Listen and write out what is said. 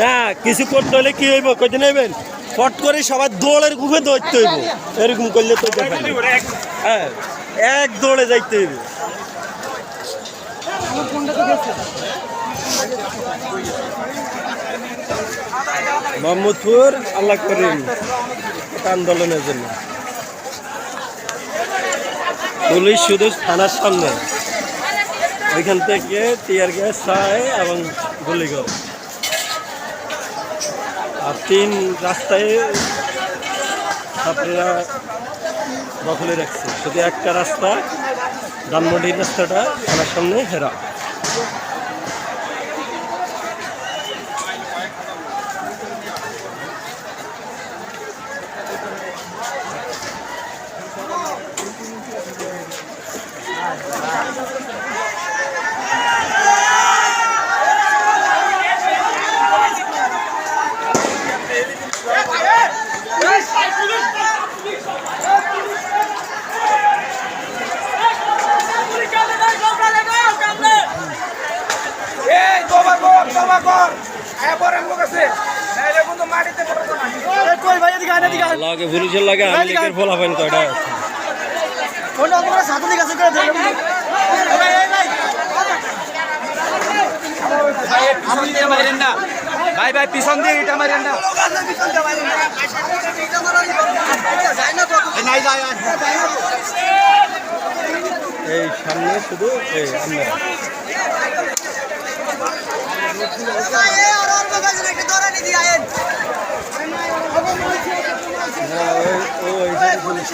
না, কিছু করতে হলে কি হইব? কইতে নেবেন ফট করে সবার দৌড়ের গুফে ধরতে হইব। এরকম করলে তো হ্যাঁ এক দৌড়ে যাইতে হইব। মোহাম্মদপুর আল্লাহ করিম আন্দোলনের জন্য। পুলিশ শুধু থানার সামনে। ওইখান থেকে টিয়ার গ্যাস চায় এবং গুলি করে। আর তিন রাস্তায় ছাত্রীরা দখলে রাখছে। শুধু একটা রাস্তা ডানমন্ডির রাস্তাটা থানার সামনে হেরা। লাগে পুলিশের লাগে আমি লিখের ফল হবেন কয়টা কোন আপনারা সাথে দিকে আছে করে ধরে ভাই ভাই পিছন দিয়ে এটা মারেন না। এই সামনে শুধু এই আমরা। পুলিশ